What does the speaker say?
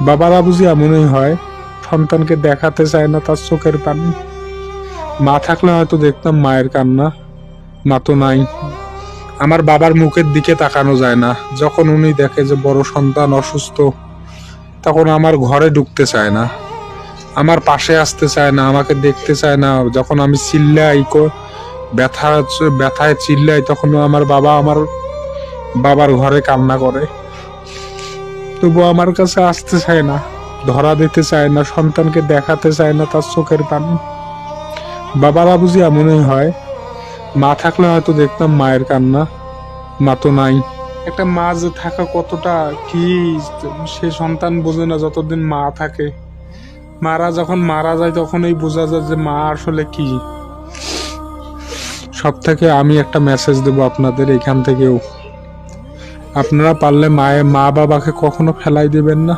বাবারা বুঝি এমনই হয় সন্তানকে দেখাতে চায় না তার চোখের পানি। মা থাকলে হয়তো দেখতাম মায়ের কান্না। মা তো নাই। আমার বাবার মুখের দিকে তাকানো যায় না। যখন উনি দেখে যে বড় সন্তান অসুস্থ, তখন আমার ঘরে ঢুকতে চায় না। আমার পাশে আসতে চায় না, আমাকে দেখতে চায় না। যখন আমি চিল্লাই ব্যথা ব্যথায় চিল্লাই তখন আমার বাবা আমার বাবার ঘরে কান্না করে। তবু আমার কাছে আসতে চায় না, ধরা দিতে চায় না, সন্তানকে দেখাতে চায় না তার চোখের পানি। বাবারা বুঝি এমনই হয়, মা থাকলে হয়তো দেখতাম মায়ের কান্না, মা তো নাই। একটা মা যে থাকা কতটা কি সে সন্তান বোঝে না যতদিন মা থাকে। মারা যখন মারা যায় তখন এই বোঝা যায় যে মা আসলে কি। সব থেকে আমি একটা মেসেজ দেব আপনাদের এখান থেকেও। আপনারা পারলে মায়ের মা বাবাকে কখনো ফেলাই দিবেন না।